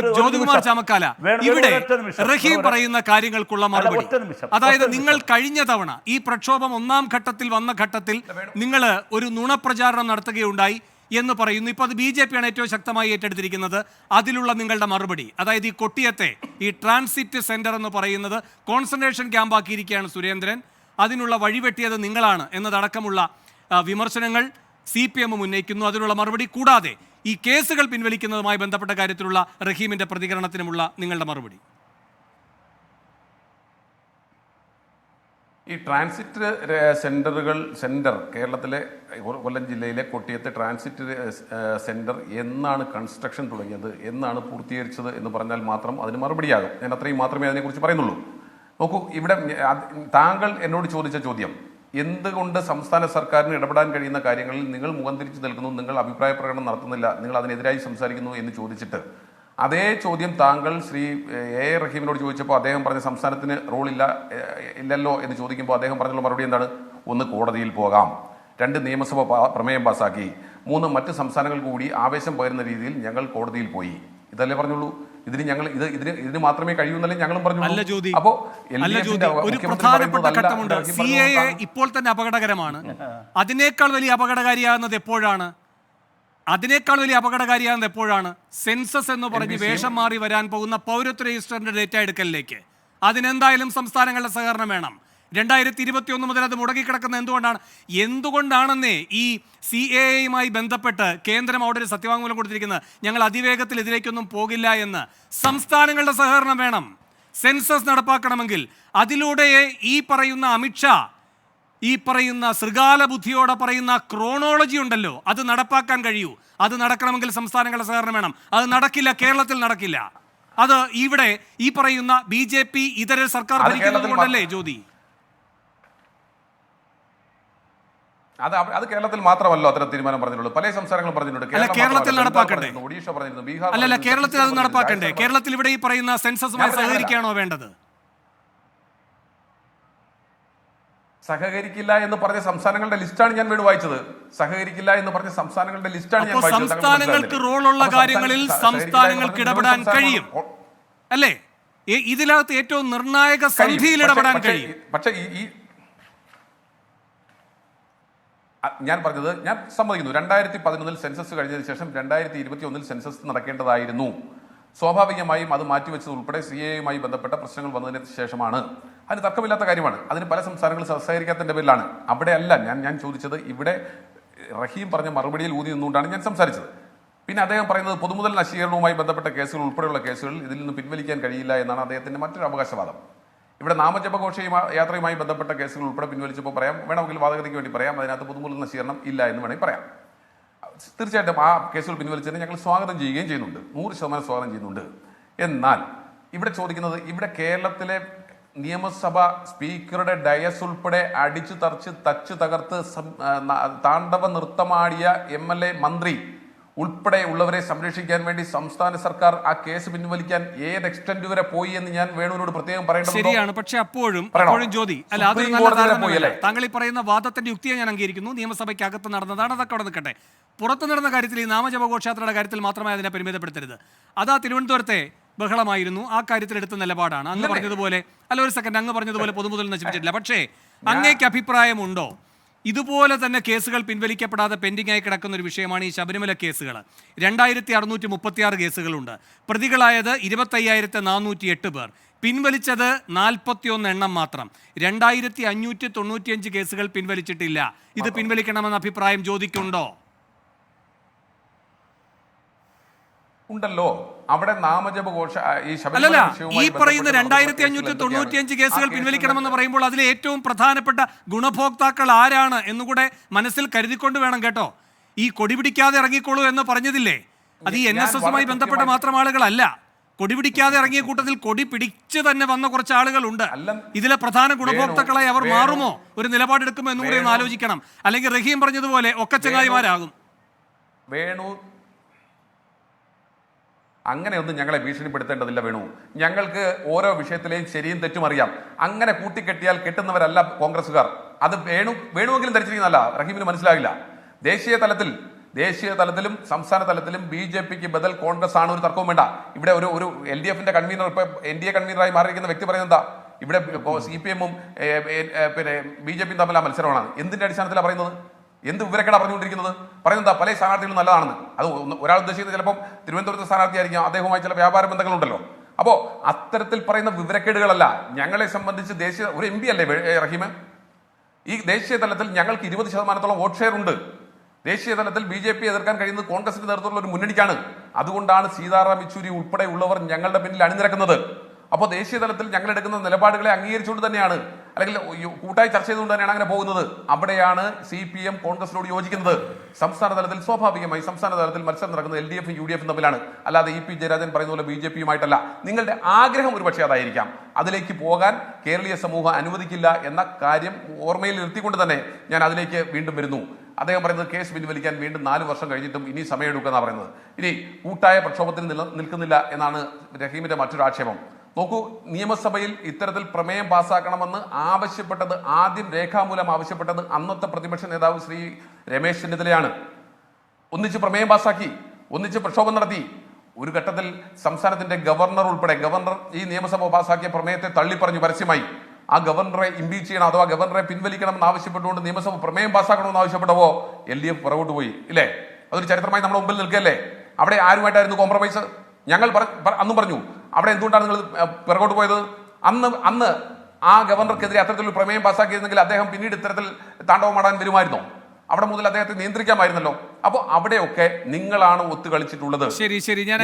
ശ്രീ ജ്യോതികുമാർ. ചാമക്കാല. ഇവിടെ. റഹീം പറയുന്ന കാര്യങ്ങൾക്കുള്ള മറുപടി. അതായത് നിങ്ങൾ കഴിഞ്ഞ തവണ ഈ പ്രക്ഷോഭം ഒന്നാം ഘട്ടത്തിൽ വന്ന ഘട്ടത്തിൽ നിങ്ങൾ ഒരു നുണപ്രചാരണം നടത്തുകയുണ്ടായി എന്ന് പറയുന്നു. ഇപ്പോൾ അത് ബി ജെ പിയാണ് ഏറ്റവും ശക്തമായി ഏറ്റെടുത്തിരിക്കുന്നത്. അതിലുള്ള നിങ്ങളുടെ മറുപടി. അതായത് ഈ കൊട്ടിയത്തെ ഈ ട്രാൻസിറ്റ് സെന്റർ എന്ന് പറയുന്നത് കോൺസെൻട്രേഷൻ ക്യാമ്പാക്കിയിരിക്കുകയാണ് സുരേന്ദ്രൻ. അതിനുള്ള വഴിവെട്ടിയത് നിങ്ങളാണ് എന്നതടക്കമുള്ള വിമർശനങ്ങൾ സി പി എം ഉന്നയിക്കുന്നു. അതിനുള്ള മറുപടി കൂടാതെ ഈ കേസുകൾ പിൻവലിക്കുന്നതുമായി ബന്ധപ്പെട്ട കാര്യത്തിലുള്ള റഹീമിന്റെ പ്രതികരണത്തിനുമുള്ള നിങ്ങളുടെ മറുപടി. ഈ ട്രാൻസിറ്റ് സെന്ററുകൾ സെന്റർ കേരളത്തിലെ കൊല്ലം ജില്ലയിലെ കൊട്ടിയത്തെ ട്രാൻസിറ്റ് സെന്റർ എന്നാണ് കൺസ്ട്രക്ഷൻ തുടങ്ങിയത് എന്നാണ് പൂർത്തീകരിച്ചത് എന്ന് പറഞ്ഞാൽ മാത്രം അതിന് മറുപടിയാകും. ഞാൻ അത്രയും മാത്രമേ അതിനെക്കുറിച്ച് പറയുന്നുള്ളൂ. നോക്കൂ ഇവിടെ താങ്കൾ എന്നോട് ചോദിച്ച ചോദ്യം എന്തുകൊണ്ട് സംസ്ഥാന സർക്കാരിന് ഇടപെടാൻ കഴിയുന്ന കാര്യങ്ങളിൽ നിങ്ങൾ മുഖം തിരിച്ചു നിൽക്കുന്നു നിങ്ങൾ അഭിപ്രായ പ്രകടനം നടത്തുന്നില്ല നിങ്ങൾ അതിനെതിരായി സംസാരിക്കുന്നു എന്ന് ചോദിച്ചിട്ട്. അതേ ചോദ്യം താങ്കൾ ശ്രീ എ എ റഹീമിനോട് ചോദിച്ചപ്പോൾ അദ്ദേഹം പറഞ്ഞ സംസ്ഥാനത്തിന് റോളില്ല ഇല്ല ഇല്ലല്ലോ എന്ന് ചോദിക്കുമ്പോൾ അദ്ദേഹം പറഞ്ഞുള്ള മറുപടി എന്താണ്? ഒന്ന് കോടതിയിൽ പോകാം. രണ്ട് നിയമസഭ പ്രമേയം പാസാക്കി. മൂന്ന് മറ്റ് സംസ്ഥാനങ്ങൾ കൂടി ആവേശം പകരുന്ന രീതിയിൽ ഞങ്ങൾ കോടതിയിൽ പോയി. ഇതല്ലേ പറഞ്ഞുള്ളൂ? ഇതിന് ഞങ്ങൾ ഇത് ഇതിന് ഇതിന് മാത്രമേ കഴിയൂ എന്നല്ലേ ഞങ്ങളും അല്ല പറഞ്ഞു ജ്യോതി. അപ്പോ അല്ല ജ്യോതി. ഒരു പ്രധാനപ്പെട്ട ഘട്ടമുണ്ട്. സി എ എ ഇപ്പോൾ തന്നെ അപകടകരമാണ്. അതിനേക്കാൾ വലിയ അപകടകാരിയാകുന്നത് എപ്പോഴാണ്? അതിനേക്കാൾ വലിയ അപകടകാരിയാകുന്നത് എപ്പോഴാണ്? സെൻസസ് എന്ന് പറഞ്ഞ് വേഷം മാറി വരാൻ പോകുന്ന പൗരത്വ രജിസ്റ്ററിന്റെ ഡേറ്റ എടുക്കലിലേക്ക്. അതിനെന്തായാലും സംസ്ഥാനങ്ങളുടെ സഹകരണം വേണം. രണ്ടായിരത്തി ഇരുപത്തി ഒന്ന് മുതൽ അത് മുടങ്ങിക്കിടക്കുന്നത് എന്തുകൊണ്ടാണ്? എന്തുകൊണ്ടാണെന്നേ ഈ സി എ എയുമായി ബന്ധപ്പെട്ട് കേന്ദ്രം അവിടെ ഒരു സത്യവാങ്മൂലം കൊടുത്തിരിക്കുന്നത്? ഞങ്ങൾ അതിവേഗത്തിൽ ഇതിലേക്കൊന്നും പോകില്ല എന്ന്. സംസ്ഥാനങ്ങളുടെ സഹകരണം വേണം. സെൻസസ് നടപ്പാക്കണമെങ്കിൽ അതിലൂടെ ഈ പറയുന്ന അമിത്ഷാ ഈ പറയുന്ന ശൃഗാല ബുദ്ധിയോടെ പറയുന്ന ക്രോണോളജി ഉണ്ടല്ലോ അത് നടപ്പാക്കാൻ കഴിയൂ. അത് നടക്കണമെങ്കിൽ സംസ്ഥാനങ്ങളുടെ സഹകരണം വേണം. അത് നടക്കില്ല കേരളത്തിൽ നടക്കില്ല. അത് ഇവിടെ ഈ പറയുന്ന ബി ജെ പി ഇതര സർക്കാർ ഭരിക്കുന്നത് കൊണ്ടല്ലേ ജ്യോതി? അത് അത് കേരളത്തിൽ മാത്രമല്ല അത്തരം തീരുമാനം പറഞ്ഞിട്ടുള്ളൂ. പല സംസ്ഥാനങ്ങളും പറഞ്ഞിട്ടുണ്ട്. കേരളം കേരളത്തിൽ നടപ്പാക്കണ്ടേ? ഒഡീഷ പറഞ്ഞിരുന്നു ബീഹാർ അല്ലല്ല കേരളത്തിൽ അത് നടപ്പാക്കണ്ടേ? കേരളത്തിൽ ഇവിടെ ഈ പറയുന്ന സെൻസസുമായി സഹകരിക്കാണോ. സഹകരിക്കുകയാണോ വേണ്ടത്? സഹകരിക്കില്ല എന്ന് പറഞ്ഞ സംസ്ഥാനങ്ങളുടെ ലിസ്റ്റാണ് ഞാൻ വീട് വായിച്ചത്. സഹകരിക്കില്ല എന്ന് പറഞ്ഞ സംസ്ഥാനങ്ങളുടെ ലിസ്റ്റാണ് ഞാൻ സംസ്ഥാനങ്ങൾക്ക് റോൾ റോളുള്ള കാര്യങ്ങളിൽ സംസ്ഥാന- സംസ്ഥാനങ്ങൾക്ക് ഇടപെടാൻ കഴിയും. അല്ലേ? ഇതിനകത്ത് ഏറ്റവും നിർണായക. സന്ധിയിൽ ഇടപെടാൻ കഴിയും. പക്ഷേ ഈ ഈ അ- ഞാൻ പറഞ്ഞത് ഞാൻ സമ്മതിക്കുന്നു. രണ്ടായിരത്തി പതിനൊന്നിൽ സെൻസസ് കഴിഞ്ഞതിന് ശേഷം രണ്ടായിരത്തി ഇരുപത്തി ഒന്നിൽ സെൻസസ് നടക്കേണ്ടതായിരുന്നു. സ്വാഭാവികമായും അത് മാറ്റിവെച്ചത് ഉൾപ്പെടെ സി എയുമായി ബന്ധപ്പെട്ട പ്രശ്നങ്ങൾ വന്നതിന് ശേഷമാണ്. അതിന് തർക്കമില്ലാത്ത കാര്യമാണ്. അതിന് പല സംസ്ഥാനങ്ങളും സംസാരിക്കാത്തതിന്റെ പേരിലാണ്. അവിടെയല്ല ഞാൻ ഞാൻ ചോദിച്ചത് ഇവിടെ റഹീം പറഞ്ഞ മറുപടിയിൽ ഊതി നിന്നുകൊണ്ടാണ് ഞാൻ സംസാരിച്ചത്. പിന്നെ അദ്ദേഹം പറയുന്നത് പൊതുമുതൽ നശീകരണവുമായി ബന്ധപ്പെട്ട കേസുകൾ ഉൾപ്പെടെയുള്ള കേസുകൾ ഇതിൽ നിന്ന് പിൻവലിക്കാൻ കഴിയില്ല എന്നാണ് അദ്ദേഹത്തിന്റെ മറ്റൊരു അവകാശവാദം. ഇവിടെ നാമജപഘോഷ യാത്രയുമായി ബന്ധപ്പെട്ട കേസുകൾ ഉൾപ്പെടെ പിൻവലിച്ചപ്പോൾ പറയാം. വേണമെങ്കിൽ വാദഗതിക്ക് വേണ്ടി പറയാം. അതിനകത്ത് പൊതുമുതൽ നശീകരണം ഇല്ല എന്ന് വേണമെങ്കിൽ പറയാം. തീർച്ചയായിട്ടും ആ കേസുകൾ പിൻവലിച്ചതിന് ഞങ്ങൾ സ്വാഗതം ചെയ്യുകയും ചെയ്യുന്നുണ്ട്. നൂറ് ശതമാനം സ്വാഗതം ചെയ്യുന്നുണ്ട്. എന്നാൽ ഇവിടെ ചോദിക്കുന്നത് ഇവിടെ കേരളത്തിലെ നിയമസഭ സ്പീക്കറുടെ ഡയസ് ഉൾപ്പെടെ അടിച്ചു തറച്ച് തച്ചു തകർത്ത് താണ്ഡവ നൃത്തമാടിയ എം എൽ എ മന്ത്രി ഉൾപ്പെടെ ഉള്ളവരെ സംരക്ഷിക്കാൻ വേണ്ടി സംസ്ഥാന സർക്കാർ ആ കേസ് പിൻവലിക്കാൻ ഏത് എക്സ്റ്റന്റ് വരെ പോയി എന്ന് ഞാൻ വേണുവിനോട് പ്രത്യേകം പറയേണ്ടത് ശരിയാണ് പക്ഷെ അപ്പോഴും ജ്യോതി. നല്ല അല്ലേ? താങ്കൾ ഈ പറയുന്ന വാദത്തിന്റെ യുക്തിയെ ഞാൻ അംഗീകരിക്കുന്നു. നിയമസഭയ്ക്കകത്ത് നടന്നതാണ് അതൊക്കെ അവിടെ നിൽക്കട്ടെ. പുറത്തു നടന്ന കാര്യത്തിൽ ഈ നാമജപഘോഷയാത്രയുടെ കാര്യത്തിൽ മാത്രമേ അതിനെ പരിമിതപ്പെടുത്തരുത്. അതാ തിരുവനന്തപുരത്തെ ബഹളമായിരുന്നു. ആ കാര്യത്തിൽ എടുത്ത നിലപാടാണ്. അങ്ങ് പറഞ്ഞതുപോലെ അല്ല ഒരു സെക്കൻഡ് അങ്ങ് പറഞ്ഞതുപോലെ പൊതുമുതൽ നശിപ്പിച്ചിട്ടില്ല. പക്ഷേ അങ്ങേക്ക് അഭിപ്രായമുണ്ടോ? ഇതുപോലെ തന്നെ കേസുകൾ പിൻവലിക്കപ്പെടാതെ പെൻഡിംഗ് ആയി കിടക്കുന്ന ഒരു വിഷയമാണ് ഈ ശബരിമല കേസുകൾ രണ്ടായിരത്തി അറുന്നൂറ്റി മുപ്പത്തിയാറ് കേസുകളുണ്ട്. പ്രതികളായത് ഇരുപത്തയ്യായിരത്തി നാനൂറ്റി എട്ട് പേർ. പിൻവലിച്ചത് നാൽപ്പത്തിയൊന്ന് എണ്ണം മാത്രം. രണ്ടായിരത്തി അഞ്ഞൂറ്റി തൊണ്ണൂറ്റിയഞ്ച് കേസുകൾ പിൻവലിച്ചിട്ടില്ല. ഇത് പിൻവലിക്കണമെന്ന അഭിപ്രായം ജ്യോതിക്കുണ്ടോ? ഉണ്ടല്ലോ. അവിടെ നാമജപഘോഷ ഈ ശബരിമല അല്ലല്ല ഈ പറയുന്ന രണ്ടായിരത്തി അഞ്ഞൂറ്റി തൊണ്ണൂറ്റിയഞ്ച്? കേസുകൾ പിൻവലിക്കണമെന്ന് പറയുമ്പോൾ അതിൽ ഏറ്റവും പ്രധാനപ്പെട്ട ഗുണഭോക്താക്കൾ ആരാണ് എന്നുകൂടെ മനസ്സിൽ കരുതിക്കൊണ്ട് വേണം കേട്ടോ. ഈ കൊടി പിടിക്കാതെ ഇറങ്ങിക്കോളൂ എന്ന് പറഞ്ഞതില്ലേ? അത് ഈ എൻ എസ് എസുമായി ബന്ധപ്പെട്ട മാത്രം ആളുകളല്ല. കൊടി പിടിക്കാതെ ഇറങ്ങിയ കൂട്ടത്തിൽ കൊടി പിടിച്ച് തന്നെ വന്ന കുറച്ച് ആളുകളുണ്ട്. ഇതിലെ പ്രധാന ഗുണഭോക്താക്കളായി അവർ മാറുമോ? ഒരു നിലപാടെടുക്കുമോ എന്നുകൂടി ഒന്ന്. ആലോചിക്കണം. അല്ലെങ്കിൽ റഹീം പറഞ്ഞതുപോലെ ഒക്കെ ചങ്ങായിമാരാകും. വേണു അങ്ങനെയൊന്നും ഞങ്ങളെ ഭീഷണിപ്പെടുത്തേണ്ടതില്ല വേണു. ഞങ്ങൾക്ക് ഓരോ വിഷയത്തിലെയും ശരിയും തെറ്റും അറിയാം. അങ്ങനെ കൂട്ടിക്കെട്ടിയാൽ കെട്ടുന്നവരല്ല കോൺഗ്രസ്സുകാർ. അത് വേണു വേണുവെങ്കിലും ധരിച്ചിരിക്കുന്നതല്ല. റഹീമിന് മനസ്സിലാകില്ല ദേശീയ തലത്തിൽ ദേശീയ തലത്തിലും സംസ്ഥാന തലത്തിലും ബി ജെ പിക്ക് ബദൽ കോൺഗ്രസ് ആണ് ഒരു തർക്കവും വേണ്ട. ഇവിടെ ഒരു ഒരു എൽ ഡി എഫിന്റെ കൺവീനർ ഇപ്പൊ എൻ ഡി എ കൺവീനറായി മാറിയിരിക്കുന്ന വ്യക്തി പറയുന്നത് എന്താ? ഇവിടെ സി പി എമ്മും പിന്നെ ബി ജെ പിയും തമ്മിലുള്ള മത്സരമാണ്. എന്തിന്റെ അടിസ്ഥാനത്തിലാണ് പറയുന്നത്? എന്ത് വിവരക്കേടാ പറഞ്ഞുകൊണ്ടിരിക്കുന്നത്? പറയുന്നത് പല സ്ഥാനാർത്ഥികളും നല്ലതാണെന്ന്. അത് ഒരാൾ ഉദ്ദേശിക്കുന്നത് ചിലപ്പം തിരുവനന്തപുരത്തെ സ്ഥാനാർത്ഥിയായിരിക്കും. അദ്ദേഹവുമായി ചില വ്യാപാര ബന്ധങ്ങളുണ്ടല്ലോ. അപ്പോ അത്തരത്തിൽ പറയുന്ന വിവരക്കേടുകളല്ല ഞങ്ങളെ സംബന്ധിച്ച് ദേശീയ ഒരു എം പി അല്ലേ റഹീമ്? ഈ ദേശീയ തലത്തിൽ ഞങ്ങൾക്ക് ഇരുപത് ശതമാനത്തോളം വോട്ട് ഷെയർ ഉണ്ട്. ദേശീയ തലത്തിൽ ബി ജെ പി എതിർക്കാൻ കഴിയുന്നത് കോൺഗ്രസിന്റെ നേതൃത്വത്തിലുള്ള ഒരു മുന്നണിക്കാണ്. അതുകൊണ്ടാണ് സീതാറാം യെച്ചൂരി ഉൾപ്പെടെയുള്ളവർ ഞങ്ങളുടെ പിന്നിൽ അണിനിരക്കുന്നത്. അപ്പോൾ ദേശീയ തലത്തിൽ ഞങ്ങൾ എടുക്കുന്ന നിലപാടുകളെ അംഗീകരിച്ചുകൊണ്ട് തന്നെയാണ് അല്ലെങ്കിൽ കൂട്ടായി ചർച്ച ചെയ്തുകൊണ്ട് തന്നെയാണ് അങ്ങനെ പോകുന്നത്. അവിടെയാണ് സി പി എം കോൺഗ്രസിനോട് യോജിക്കുന്നത്. സംസ്ഥാന തലത്തിൽ സ്വാഭാവികമായി സംസ്ഥാന തലത്തിൽ മത്സരം നടക്കുന്നത് എൽ ഡി എഫും യു ഡി എഫും തമ്മിലാണ്. അല്ലാതെ ഇ പി ജയരാജൻ പറയുന്ന പോലെ ബി ജെ പിയുമായിട്ടല്ല. നിങ്ങളുടെ ആഗ്രഹം ഒരു പക്ഷേ അതായിരിക്കാം. അതിലേക്ക് പോകാൻ കേരളീയ സമൂഹം അനുവദിക്കില്ല എന്ന കാര്യം ഓർമ്മയിൽ നിർത്തിക്കൊണ്ട് തന്നെ ഞാൻ അതിലേക്ക് വീണ്ടും വരുന്നു. അദ്ദേഹം പറയുന്നത് കേസ് പിൻവലിക്കാൻ വീണ്ടും നാല് വർഷം കഴിഞ്ഞിട്ടും ഇനി സമയമെടുക്കുക എന്നാണ് പറയുന്നത്. ഇനി കൂട്ടായ പ്രക്ഷോഭത്തിൽ നില നിൽക്കുന്നില്ല എന്നാണ് രഹീമിന്റെ മറ്റൊരു ആക്ഷേപം. നോക്കൂ നിയമസഭയിൽ ഇത്തരത്തിൽ പ്രമേയം പാസ്സാക്കണമെന്ന് ആവശ്യപ്പെട്ടത് ആദ്യം രേഖാമൂലം ആവശ്യപ്പെട്ടത് അന്നത്തെ പ്രതിപക്ഷ നേതാവ് ശ്രീ രമേശ് ചെന്നിത്തലയാണ് ഒന്നിച്ച് പ്രമേയം പാസ്സാക്കി ഒന്നിച്ച് പ്രക്ഷോഭം നടത്തി. ഒരു ഘട്ടത്തിൽ സംസ്ഥാനത്തിന്റെ ഗവർണർ ഉൾപ്പെടെ ഗവർണർ ഈ നിയമസഭ പാസ്സാക്കിയ പ്രമേയത്തെ തള്ളിപ്പറഞ്ഞു പരസ്യമായി. ആ ഗവർണറെ ഇമ്പീച്ച് ചെയ്യണം അഥവാ ഗവർണറെ പിൻവലിക്കണമെന്ന് ആവശ്യപ്പെട്ടുകൊണ്ട് നിയമസഭ പ്രമേയം പാസ്സാക്കണമെന്ന് ആവശ്യപ്പെട്ടവോ എൽ ഡി എഫ് പുറകോട്ട് പോയി ഇല്ലേ? അതൊരു ചരിത്രമായി നമ്മുടെ മുമ്പിൽ നിൽക്കല്ലേ അവിടെ ആരുമായിട്ടായിരുന്നു കോംപ്രമൈസ് ഞങ്ങൾ അന്നും പറഞ്ഞു അവിടെ എന്തുകൊണ്ടാണ് നിങ്ങൾ പിറകോട്ട് പോയത്? അന്ന് അന്ന് ആ ഗവർണർക്കെതിരെ അത്തരത്തിലൊരു പ്രമേയം പാസ്സാക്കിയിരുന്നെങ്കിൽ അദ്ദേഹം പിന്നീട് ഇത്തരത്തിൽ താണ്ഡവമാടാൻ വരുമായിരുന്നോ? അവിടെ മുതൽ അദ്ദേഹത്തെ നിയന്ത്രിക്കാമായിരുന്നല്ലോ. അപ്പോൾ അവിടെയൊക്കെ നിങ്ങളാണ് ഒത്തു കളിച്ചിട്ടുള്ളത് ശരി ശരി. ഞാൻ.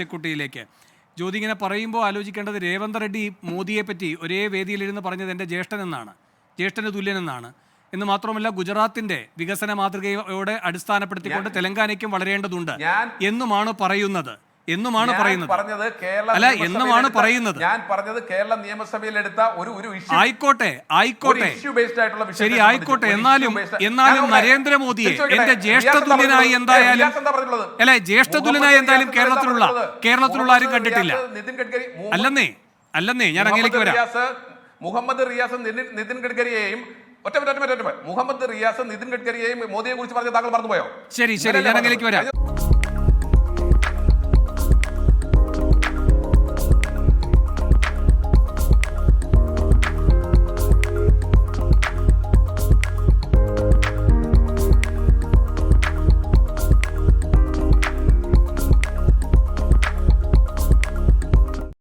ചെക്കുട്ടിയിലേക്ക്. ജ്യോതി ഇങ്ങനെ പറയുമ്പോൾ ആലോചിക്കേണ്ടത് രേവന്ത് റെഡ്ഡി മോദിയെ പറ്റി ഒരേ വേദിയിലിരുന്ന് പറഞ്ഞത് എന്റെ ജ്യേഷ്ഠൻ എന്നാണ് ജ്യേഷ്ഠന് തുല്യനെന്നാണ്. എന്ന് മാത്രമല്ല ഗുജറാത്തിന്റെ വികസന മാതൃകയോടെ അടിസ്ഥാനപ്പെടുത്തിക്കൊണ്ട് തെലങ്കാനയ്ക്കും വളരേണ്ടതുണ്ട് എന്നുമാണ് പറയുന്നത്. എന്നുമാണ് പറയുന്നത്. അല്ല, എന്നുമാണ് പറയുന്നത്. ഞാൻ പറഞ്ഞത് കേരള നിയമസഭയിൽ എടുത്ത ഒരു ഒരു ആയിക്കോട്ടെ ആയിക്കോട്ടെ. ശരി ആയിക്കോട്ടെ. എന്നാലും എന്നാലും നരേന്ദ്രമോദിയെ എന്റെ ജ്യേഷ്ഠ തുല്യനായി എന്തായാലും? അല്ലെ ജ്യേഷ്ഠ തുല്യനായി എന്തായാലും കേരളത്തിലുള്ള കേരളത്തിലുള്ള ആരും കണ്ടിട്ടില്ല അല്ലെന്നേ അല്ലെന്നേ ഞാൻ അങ്ങനെയൊക്കെ മുഹമ്മദ് വരാം. മുഹമ്മദ് റിയാസ് നിതിൻ ഗഡ്കരിയെയും ഒറ്റ ഒറ്റ ഒറ്റ മുഹമ്മദ് റിയാസ് നിതിൻ ഗഡ്കരിയെയും മോദിയെ കുറിച്ച് പറഞ്ഞ താങ്കൾ മറന്നുപോയോ? ശരി ശരി. ഞാൻ അങ്ങനെയൊക്കെ വരാം.